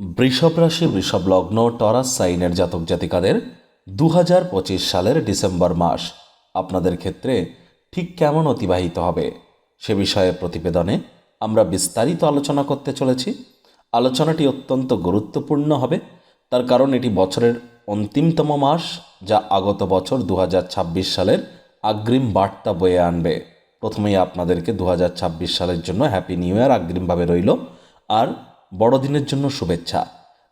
বৃষভ রাশি, বৃষভ লগ্ন, টরাস সাইনের জাতক জাতিকাদের দু হাজার পঁচিশ সালের ডিসেম্বর মাস। আপনাদের ক্ষেত্রে ঠিক কেমন অতিবাহিত হবে? সে বিষয়ে প্রতিবেদনে আমরা বিস্তারিত আলোচনা করতে চলেছি। আলোচনাটি অত্যন্ত গুরুত্বপূর্ণ হবে। তার কারণ এটি বছরের অন্তিমতম মাস, যা আগত বছর দু হাজার ছাব্বিশ সালের আগ্রিম বার্তা বয়ে আনবে। প্রথমেই আপনাদেরকে দু হাজার ছাব্বিশ সালের জন্য হ্যাপি নিউ ইয়ার অগ্রিমভাবে রইল। আর বড়দিনের জন্য শুভেচ্ছা।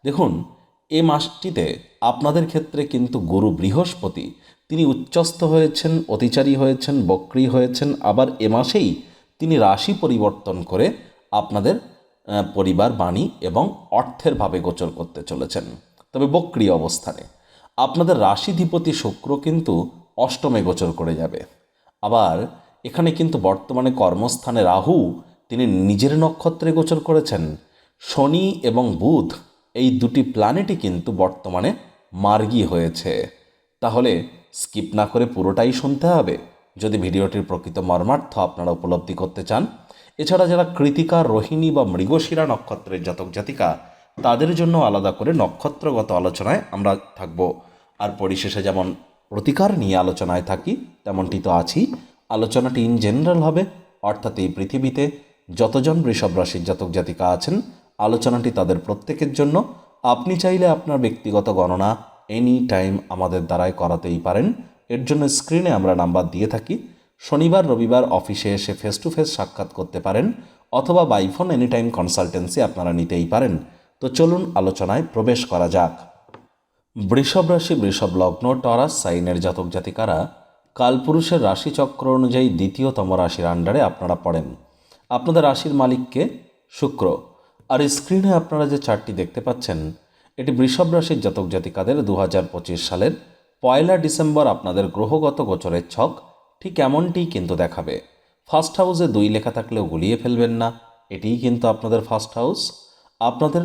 দেখুন, এ মাসটিতে আপনাদের ক্ষেত্রে কিন্তু গুরু বৃহস্পতি, তিনি উচ্চস্থ হয়েছেন, অতিচারী হয়েছেন, বক্রী হয়েছেন, আবার এ মাসেই তিনি রাশি পরিবর্তন করে আপনাদের পরিবার, বাণী এবং অর্থের ভাবে গোচর করতে চলেছেন। তবে বক্রী অবস্থানে আপনাদের রাশিধিপতি শুক্র কিন্তু অষ্টমে গোচর করে যাবে। আবার এখানে কিন্তু বর্তমানে কর্মস্থানে রাহু, তিনি নিজের নক্ষত্রে গোচর করেছেন শনি এবং বুধ এই দুটি প্ল্যানেটই কিন্তু বর্তমানে মার্গী হয়েছে। তাহলে স্কিপ না করে পুরোটাই শুনতে হবে। যদি ভিডিওটির প্রকৃত মর্মার্থ আপনারা উপলব্ধি করতে চান, এছাড়া যারা কৃতিকা, রোহিণী বা মৃগশিরা নক্ষত্রের জাতক জাতিকা, তাদের জন্য আলাদা করে নক্ষত্রগত আলোচনায় আমরা থাকব। আর পরিশেষে যেমন প্রতিকার নিয়ে আলোচনায় থাকি, তেমনটি তো আছি আলোচনাটি ইন জেনারেল হবে, অর্থাৎ এই পৃথিবীতে যতজন বৃষভ রাশির জাতক জাতিকা আছেন আলোচনাটি তাদের প্রত্যেকের জন্য। আপনি চাইলে আপনার ব্যক্তিগত গণনা এনি টাইম আমাদের দ্বারাই করাতেই পারেন। এর জন্য স্ক্রিনে আমরা নাম্বার দিয়ে থাকি। শনিবার, রবিবার অফিসে এসে ফেস টু ফেস সাক্ষাৎ করতে পারেন অথবা বাইফোন এনি টাইম কনসালটেন্সি আপনারা নিতেই পারেন। তো চলুন আলোচনায় প্রবেশ করা যাক। বৃষভ রাশি, বৃষভ লগ্ন, টরাস, সাইনের জাতক জাতিকারা কালপুরুষের রাশিচক্র অনুযায়ী দ্বিতীয়তম রাশির আন্ডারে আপনারা পড়েন। আপনাদের রাশির মালিককে শুক্র। আর স্ক্রিনে আপনারা যে চারটি দেখতে পাচ্ছেন, এটি বৃষভ রাশির জাতক জাতিকাদের দু হাজার পঁচিশ সালের পয়লা ডিসেম্বর আপনাদের গ্রহগত গোচরের ছক, ঠিক এমনটিই কিন্তু দেখাবে। ফার্স্ট হাউসে দুই লেখা থাকলেও গুলিয়ে ফেলবেন না, এটিই কিন্তু আপনাদের ফার্স্ট হাউস আপনাদের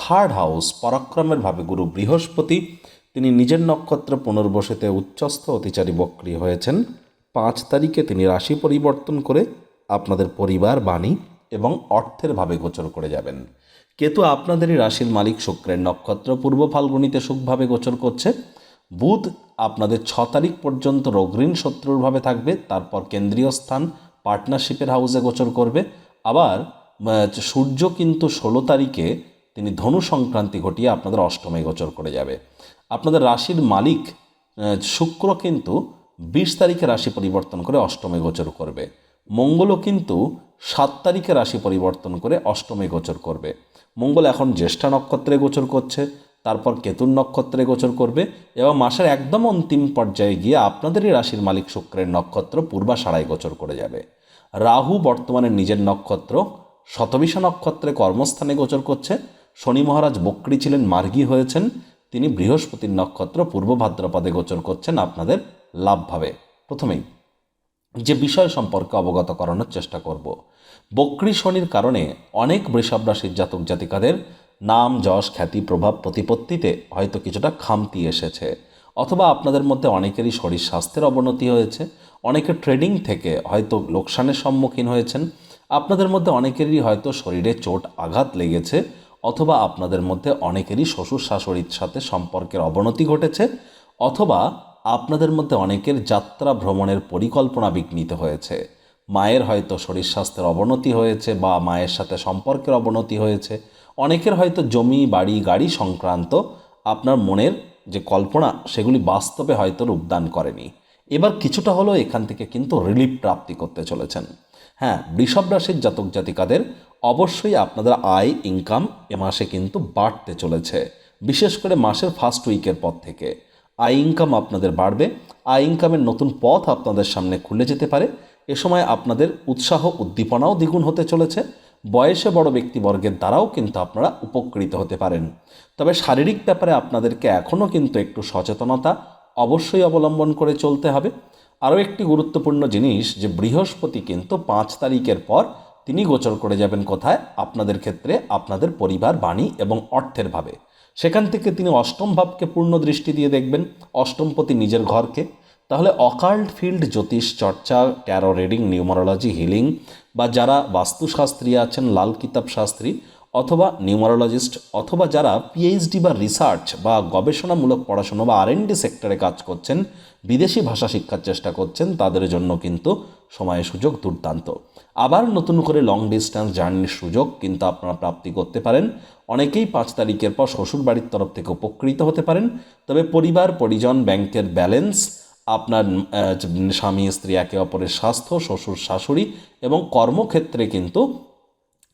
থার্ড হাউস পরাক্রমের ভাবে গুরু বৃহস্পতি, তিনি নিজের নক্ষত্র পুনর্বসিতে উচ্চস্থ অতিচারী বক্রী হয়েছেন। পাঁচ তারিখে তিনি রাশি পরিবর্তন করে আপনাদের পরিবার বাণী এবং অর্থের ভাবে গোচর করে যাবেন। কেতু আপনাদেরই রাশির মালিক শুক্রের নক্ষত্র পূর্ব ফাল্গুনিতে সুখভাবে গোচর করছে। বুধ আপনাদের ছ তারিখ পর্যন্ত রোগঋণ শত্রুরভাবে থাকবে, তারপর কেন্দ্রীয় স্থান পার্টনারশিপের হাউসে গোচর করবে। আবার সূর্য কিন্তু ষোলো তারিখে তিনি ধনু সংক্রান্তি ঘটিয়ে আপনাদের অষ্টমে গোচর করে যাবে। আপনাদের রাশির মালিক শুক্র কিন্তু বিশ তারিখে রাশি পরিবর্তন করে অষ্টমে গোচর করবে। মঙ্গলও কিন্তু সাত তারিখে রাশি পরিবর্তন করে অষ্টমে গোচর করবে। মঙ্গল এখন জ্যেষ্ঠা নক্ষত্রে গোচর করছে, তারপর কেতুর নক্ষত্রে গোচর করবে এবং মাসের একদম অন্তিম পর্যায়ে গিয়ে আপনাদেরই রাশির মালিক শুক্রের নক্ষত্র পূর্বাষাড়ায় গোচর করে যাবে। রাহু বর্তমানে নিজের নক্ষত্র শতবিশা নক্ষত্রে কর্মস্থানে গোচর করছে। শনি মহারাজ বক্রী ছিলেন, মার্গী হয়েছেন। তিনি বৃহস্পতির নক্ষত্র পূর্ব ভাদ্রপদে গোচর করছেন আপনাদের লাভভাবে। প্রথমেই যে বিষয় সম্পর্কে অবগত করানোর চেষ্টা করব। বক্রী শনির কারণে অনেক বৃষভ রাশির জাতক জাতিকাদের নাম, যশ, খ্যাতি, প্রভাব প্রতিপত্তিতে হয়তো কিছুটা খামতি এসেছে। অথবা আপনাদের মধ্যে অনেকেরই শরীর স্বাস্থ্যের অবনতি হয়েছে অনেকে ট্রেডিং থেকে হয়তো লোকসানের সম্মুখীন হয়েছেন, আপনাদের মধ্যে অনেকেরই হয়তো শরীরে চোট আঘাত লেগেছে, অথবা আপনাদের মধ্যে অনেকেরই শ্বশুর শাশুড়ির সাথে সম্পর্কের অবনতি ঘটেছে, অথবা আপনাদের মধ্যে অনেকের যাত্রা ভ্রমণের পরিকল্পনা বিঘ্নিত হয়েছে। মায়ের হয়তো শরীর স্বাস্থ্যের অবনতি হয়েছে বা মায়ের সাথে সম্পর্কের অবনতি হয়েছে। অনেকের হয়তো জমি, বাড়ি, গাড়ি সংক্রান্ত আপনার মনের যে কল্পনা, সেগুলি বাস্তবে হয়তো রূপদান করেনি। এবার কিছুটা হলেও এখান থেকে কিন্তু রিলিফ প্রাপ্তি করতে চলেছেন। হ্যাঁ বৃষভ রাশির জাতক জাতিকাদের অবশ্যই আপনাদের আয় ইনকাম এ মাসে কিন্তু বাড়তে চলেছে। বিশেষ করে মাসের ফার্স্ট উইকের পর থেকে। আয় ইনকাম আপনাদের বাড়বে। আয় ইনকামের নতুন পথ আপনাদের সামনে খুলে যেতে পারে। এ সময় আপনাদের উৎসাহ, উদ্দীপনাও দ্বিগুণ হতে চলেছে। বয়সে বড় ব্যক্তিবর্গের দ্বারাও কিন্তু আপনারা উপকৃত হতে পারেন। তবে শারীরিক ব্যাপারে আপনাদেরকে এখনও কিন্তু একটু সচেতনতা অবশ্যই অবলম্বন করে চলতে হবে। আরও একটি গুরুত্বপূর্ণ জিনিস যে, বৃহস্পতি কিন্তু পাঁচ তারিখের পর তিনি গোচর করে যাবেন কোথায়? আপনাদের ক্ষেত্রে আপনাদের পরিবার, বাণী এবং অর্থের ভাবে। সেখান থেকে তিনি অষ্টম ভাবকে পূর্ণ দৃষ্টি দিয়ে দেখবেন, অষ্টমপতি নিজের ঘরকে। তাহলে অকাল্ট ফিল্ড, জ্যোতিষ, চর্চা ট্যারো রিডিং নিউমারোলজি হিলিং বা যারা বাস্তুশাস্ত্রী আছেন, লাল কিতাব শাস্ত্রী অথবা নিউমারোলজিস্ট অথবা যারা পিএইচডি বা রিসার্চ বা গবেষণামূলক পড়াশোনা বা আরএনডি সেক্টরে কাজ করছেন, বিদেশি ভাষা শিক্ষার চেষ্টা করছেন, তাদের জন্য কিন্তু সময় সুযোগ দুর্দান্ত। আবার নতুন করে লং ডিস্টেন্স জার্নির সুযোগ কিন্তু আপনারা প্রাপ্তি করতে পারেন। অনেকেই পাঁচ তারিখের পর শ্বশুর বাড়ির তরফ থেকে উপকৃত হতে পারেন। তবে পরিবার, পরিজন, ব্যাংকের ব্যালেন্স আপনার স্বামী, স্ত্রী, একে অপরের স্বাস্থ্য, শ্বশুর, শাশুড়ি এবং কর্মক্ষেত্রে কিন্তু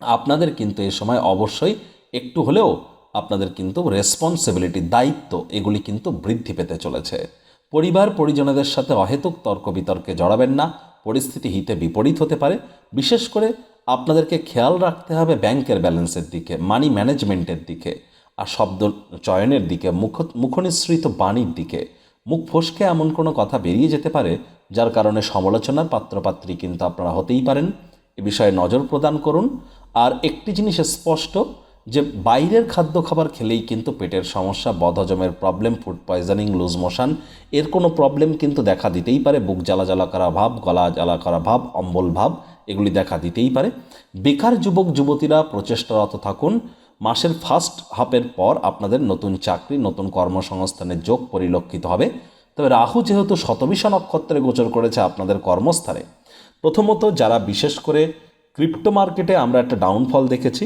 আপনাদের কিন্তু এ সময় অবশ্যই একটু হলেও আপনাদের কিন্তু রেসপন্সিবিলিটি দায়িত্ব এগুলি কিন্তু বৃদ্ধি পেতে চলেছে। পরিবার পরিজনদের সাথে অহেতুক তর্ক বিতর্কে জড়াবেন না, পরিস্থিতি হিতে বিপরীত হতে পারে। বিশেষ করে আপনাদেরকে খেয়াল রাখতে হবে ব্যাংকের ব্যালেন্সের দিকে মানি ম্যানেজমেন্টের দিকে, আর শব্দ চয়নের দিকে, মুখ, মুখনিসৃত বাণীর দিকে। মুখ ফসকে এমন কোনো কথা বেরিয়ে যেতে পারে, যার কারণে সমালোচনার পাত্রপাত্রী কিন্তু আপনারা হতেই পারেন। এ বিষয়ে নজর প্রদান করুন। আর একটি জিনিস স্পষ্ট যে বাইরের খাদ্য খাবার খেলেই কিন্তু পেটের সমস্যা, বদহজমের problem food poisoning loose motion এর কোনো প্রবলেম কিন্তু দেখা দিতেই পারে। বুক জ্বালা জ্বালা করা ভাব, গলা জ্বালা করা ভাব, অম্বল ভাব, এগুলি দেখা দিতেই পারে। বেকার যুবক, যুবতীরা প্রচেষ্টারত থাকুন। মাসের ফার্স্ট হাফের পর আপনাদের নতুন চাকরি, নতুন কর্মসংস্থানের যোগ পরিলক্ষিত হবে। তবে রাহু যেহেতু শতবিশা নক্ষত্রে গোচর করেছে আপনাদের কর্মস্থানে প্রথমত যারা বিশেষ করে ক্রিপ্টো মার্কেটে আমরা একটা ডাউনফল দেখেছি।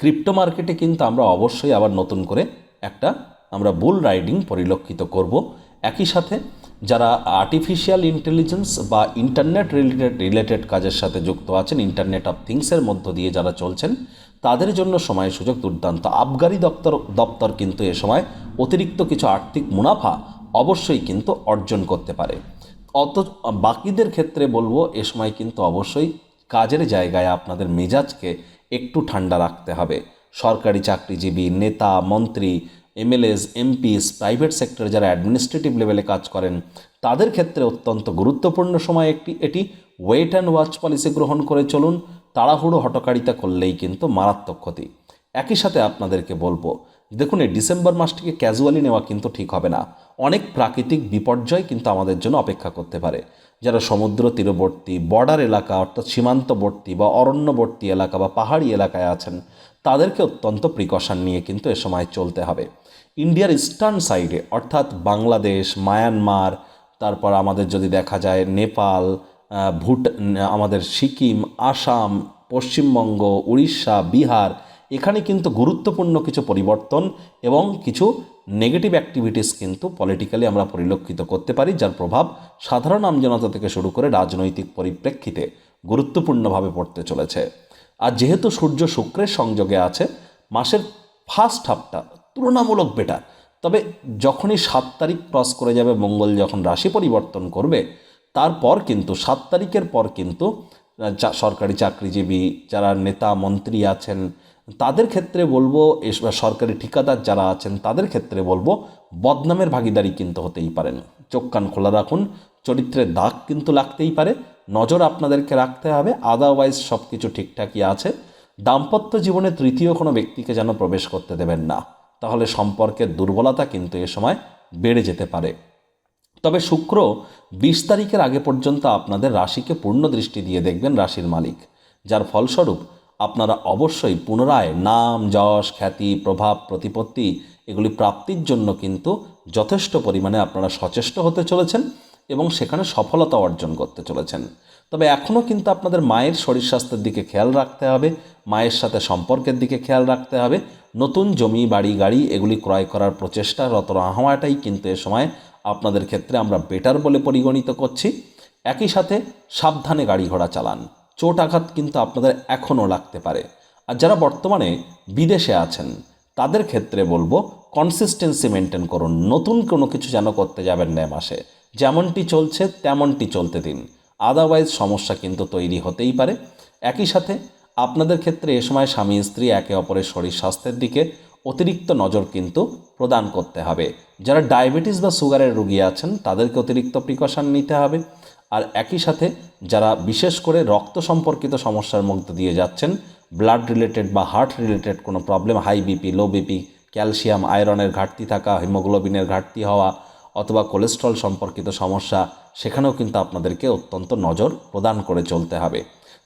ক্রিপ্টো মার্কেটে কিন্তু আমরা অবশ্যই আবার নতুন করে একটা আমরা বুল রাইডিং পরিলক্ষিত করব। একই সাথে যারা আর্টিফিশিয়াল ইন্টেলিজেন্স বা ইন্টারনেট রিলেটেড রিলেটেড কাজের সাথে যুক্ত আছেন ইন্টারনেট অফ থিংসের মধ্য দিয়ে যারা চলছেন, তাদের জন্য সময় সুযোগ দুর্দান্ত। আবগারি দপ্তর দপ্তর কিন্তু এ সময় অতিরিক্ত কিছু আর্থিক মুনাফা অবশ্যই কিন্তু অর্জন করতে পারে। অত, বাকিদের ক্ষেত্রে বলব, এ সময় কিন্তু অবশ্যই কাজের জায়গায় আপনাদের মেজাজকে একটু ঠান্ডা রাখতে হবে। সরকারি চাকরিজীবী, নেতা, মন্ত্রী, এমএলএস, এমপিস, প্রাইভেট সেক্টরে যারা অ্যাডমিনিস্ট্রেটিভ লেভেলে কাজ করেন, তাদের ক্ষেত্রে অত্যন্ত গুরুত্বপূর্ণ সময় একটি, এটি ওয়েট অ্যান্ড ওয়াচ পলিসি গ্রহণ করে চলুন। তাড়াহুড়ো হটকারিতা করলেই কিন্তু মারাত্মক ক্ষতি। একই সাথে আপনাদেরকে বলব, দেখুন এই ডিসেম্বর মাসটিকে ক্যাজুয়ালি নেওয়া কিন্তু ঠিক হবে না। অনেক প্রাকৃতিক বিপর্যয় কিন্তু আমাদের জন্য অপেক্ষা করতে পারে। যারা সমুদ্র তীরবর্তী বর্ডার এলাকা অর্থাৎ সীমান্তবর্তী বা অরণ্যবর্তী এলাকা বা পাহাড়ি এলাকায় আছেন, তাদেরকে অত্যন্ত প্রিকশন নিয়ে কিন্তু এ সময় চলতে হবে। ইন্ডিয়ার ইস্টার্ন সাইডে অর্থাৎ বাংলাদেশ, মায়ানমার, তারপর আমাদের যদি দেখা যায় নেপাল ভুট, আমাদের সিকিম, আসাম, পশ্চিমবঙ্গ, উড়িষ্যা, বিহার, এখানে কিন্তু গুরুত্বপূর্ণ কিছু পরিবর্তন এবং কিছু নেগেটিভ অ্যাক্টিভিটিস কিন্তু পলিটিক্যালি আমরা পরিলক্ষিত করতে পারি, যার প্রভাব সাধারণ আমজনতা থেকে শুরু করে রাজনৈতিক পরিপ্রেক্ষিতে গুরুত্বপূর্ণভাবে পড়তে চলেছে। আর যেহেতু সূর্য শুক্রের সংযোগে আছে, মাসের ফার্স্ট হাফটা তুলনামূলক বেটার তবে যখনই সাত তারিখ ক্রস করে যাবে, মঙ্গল যখন রাশি পরিবর্তন করবে, তারপর কিন্তু সাত তারিখের পর কিন্তু সরকারি চাকরিজীবী, যারা নেতা, মন্ত্রী আছেন তাদের ক্ষেত্রে বলব সরকারি ঠিকাদার যারা আছেন, তাদের ক্ষেত্রে বলব, বদনামের ভাগিদারি কিন্তু হতেই পারেন চোখ কান খোলা রাখুন, চরিত্রের দাগ কিন্তু লাগতেই পারে, নজর আপনাদেরকে রাখতে হবে আদারওয়াইজ সব কিছু ঠিকঠাকই আছে। দাম্পত্য জীবনে তৃতীয় কোনো ব্যক্তিকে যেন প্রবেশ করতে দেবেন না, তাহলে সম্পর্কের দুর্বলতা কিন্তু এ সময় বেড়ে যেতে পারে। তবে শুক্র বিশ তারিখের আগে পর্যন্ত আপনাদের রাশিকে পূর্ণ দৃষ্টি দিয়ে দেখবেন রাশির মালিক, যার ফলস্বরূপ আপনারা অবশ্যই পুনরায় নাম, যশ, খ্যাতি, প্রভাব, প্রতিপত্তি এগুলি প্রাপ্তির জন্য কিন্তু যথেষ্ট পরিমাণে আপনারা সচেষ্ট হতে চলেছেন এবং সেখানে সফলতা অর্জন করতে চলেছেন। তবে এখনও কিন্তু আপনাদের মায়ের শরীর স্বাস্থ্যের দিকে খেয়াল রাখতে হবে, মায়ের সাথে সম্পর্কের দিকে খেয়াল রাখতে হবে, নতুন জমি, বাড়ি, গাড়ি এগুলি ক্রয় করার প্রচেষ্টারত হওয়াটাই কিন্তু এ সময় আপনাদের ক্ষেত্রে আমরা বেটার বলে পরিগণিত করছি। একই সাথে সাবধানে গাড়ি ঘোড়া চালান। চোট আঘাত কিন্তু আপনাদের এখনও লাগতে পারে। আর যারা বর্তমানে বিদেশে আছেন, তাদের ক্ষেত্রে বলব কনসিস্টেন্সি মেনটেন করুন। নতুন কোনো কিছু যেন করতে যাবেন না মাসে। যেমনটি চলছে, তেমনটি চলতে দিন। আদারওয়াইজ সমস্যা কিন্তু তৈরি হতেই পারে। একই সাথে, আপনাদের ক্ষেত্রে এ সময় স্বামী, স্ত্রী, একে অপরের শরীর স্বাস্থ্যের দিকে অতিরিক্ত নজর কিন্তু প্রদান করতে হবে। যারা ডায়াবেটিস বা সুগারের রোগী আছেন, তাদেরকে অতিরিক্ত প্রিকশন নিতে হবে। আর একই সাথে যারা বিশেষ করে রক্ত সম্পর্কিত সমস্যার মধ্যে দিয়ে যাচ্ছেন ব্লাড রিলেটেড বা হার্ট রিলেটেড কোনো problem high BP low BP calcium আয়রনের ঘাটতি থাকা হিমোগ্লোবিনের ঘাটতি হওয়া অথবা কোলেস্ট্রল সম্পর্কিত সমস্যা, সেখানেও কিন্তু আপনাদেরকে অত্যন্ত নজর প্রদান করে চলতে হবে।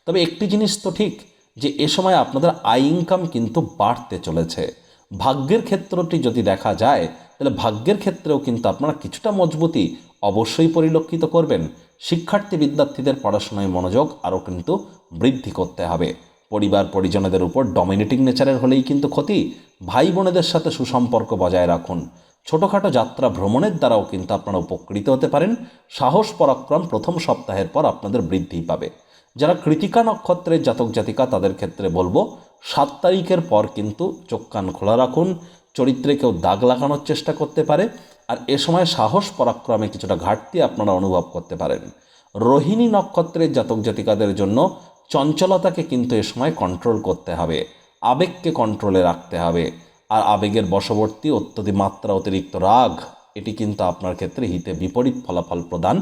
তবে একটি জিনিস তো ঠিক, যে এ সময় আপনাদের আয় ইনকাম কিন্তু বাড়তে চলেছে। ভাগ্যের ক্ষেত্রটি যদি দেখা যায়, তাহলে ভাগ্যের ক্ষেত্রেও কিন্তু আপনারা কিছুটা মজবুতি অবশ্যই পরিলক্ষিত করবেন। শিক্ষার্থী বিদ্যার্থীদের পড়াশোনায় মনোযোগ আরও কিন্তু বৃদ্ধি করতে হবে। পরিবার পরিজনদের উপর ডমিনেটিং নেচারের হলেই কিন্তু ক্ষতি। ভাই বোনেদের সাথে সুসম্পর্ক বজায় রাখুন। ছোটোখাটো যাত্রা ভ্রমণের দ্বারাও কিন্তু আপনারা উপকৃত হতে পারেন। সাহস পরাক্রম প্রথম সপ্তাহের পর আপনাদের বৃদ্ধি পাবে। যারা কৃতিকা নক্ষত্রের জাতক জাতিকা, তাদের ক্ষেত্রে বলব, সাত তারিখের পর কিন্তু চোখ কান খোলা রাখুন। চরিত্রে কেউ দাগ লাগানোর চেষ্টা করতে পারে। আর এ সময় সাহস পরাক্রমে কিছুটা ঘাটতি আপনারা অনুভব করতে পারেন। রোহিণী নক্ষত্রের জাতক জাতিকাদের জন্য চঞ্চলতাকে কিন্তু এ সময় কন্ট্রোল করতে হবে, আবেগকে কন্ট্রোলে রাখতে হবে। আর আবেগের বশবর্তী, অত্যধিক মাত্রা অতিরিক্ত রাগ, এটি কিন্তু আপনার ক্ষেত্রে হিতে বিপরীত ফলাফল প্রদান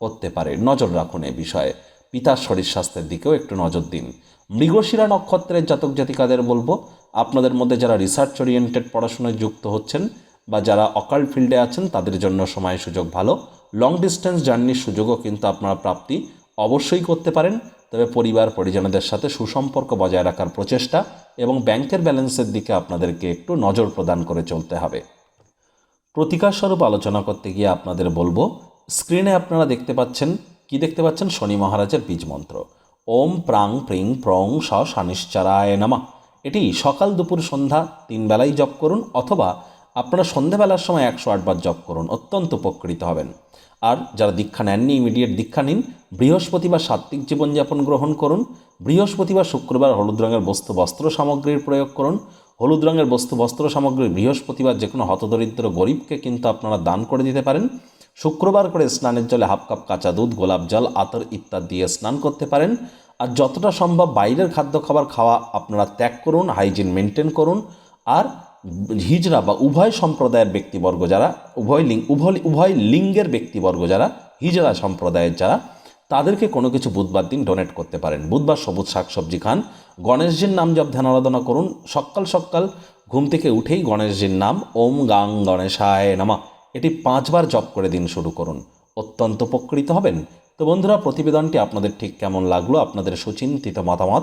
করতে পারে। নজর রাখুন এ বিষয়ে। পিতার শরীর স্বাস্থ্যের দিকেও একটু নজর দিন। মৃগশিরা নক্ষত্রের জাতক জাতিকাদের বলব, আপনাদের মধ্যে যারা রিসার্চ ওরিয়েন্টেড পড়াশোনায় যুক্ত হচ্ছেন বা যারা অকাল ফিল্ডে আছেন, তাদের জন্য সময় সুযোগ ভালো। লং ডিস্টেন্স জার্নির সুযোগও কিন্তু আপনারা প্রাপ্তি অবশ্যই করতে পারেন। তবে পরিবার, পরিজনদের সাথে সুসম্পর্ক বজায় রাখার প্রচেষ্টা এবং ব্যাংকের ব্যালেন্সের দিকে আপনাদেরকে একটু নজর প্রদান করে চলতে হবে। প্রতিকার স্বরূপ আলোচনা করতে গিয়ে আপনাদের বলব, স্ক্রিনে আপনারা দেখতে পাচ্ছেন, কি দেখতে পাচ্ছেন? শনি মহারাজের বীজ মন্ত্র। ওম প্রাং প্রিং প্রং স শানিশ্চারায় নামা। এটি সকাল দুপুর সন্ধ্যা তিন বেলায় জপ করুন অথবা আপনারা সন্ধ্যাবেলার সময় একশো আটবার জপ করুন, অত্যন্ত উপকৃত হবেন। আর যারা দীক্ষা নেননি ইমিডিয়েট দীক্ষা নিন, বৃহস্পতিবার সাত্ত্বিক জীবনযাপন গ্রহণ করুন, বৃহস্পতিবার শুক্রবার হলুদ রঙের বস্তু বস্ত্র সামগ্রীর প্রয়োগ করুন, হলুদ রঙের বস্তু বস্ত্র সামগ্রী বৃহস্পতিবার যে কোনো হতদরিদ্র গরিবকে কিন্তু আপনারা দান করে দিতে পারেন, শুক্রবার করে স্নানের জলে হাফ কাপ কাঁচা দুধ, গোলাপ জল, আতর ইত্যাদি দিয়ে স্নান করতে পারেন। আর যতটা সম্ভব বাইরের খাদ্য খাবার খাওয়া আপনারা ত্যাগ করুন হাইজিন মেনটেন করুন। আর হিজড়া বা উভয় সম্প্রদায়ের ব্যক্তিবর্গ যারা, উভয় লিঙ্গ উভয় উভয় লিঙ্গের ব্যক্তিবর্গ যারা, হিজড়া সম্প্রদায়ের যারা, তাদেরকে কোনো কিছু বুধবার দিন ডোনেট করতে পারেন। বুধবার সবুজ শাকসবজি খান। গণেশজির নাম জপ ধ্যান আরাধনা করুন। সকাল সকাল ঘুম থেকে উঠেই গণেশজির নাম ওম গাং গণেশায় নামা। এটি পাঁচবার জপ করে দিন শুরু করুন। অত্যন্ত উপকৃত হবেন। তো বন্ধুরা, প্রতিবেদনটি আপনাদের ঠিক কেমন লাগল, আপনাদের সুচিন্তিত মতামত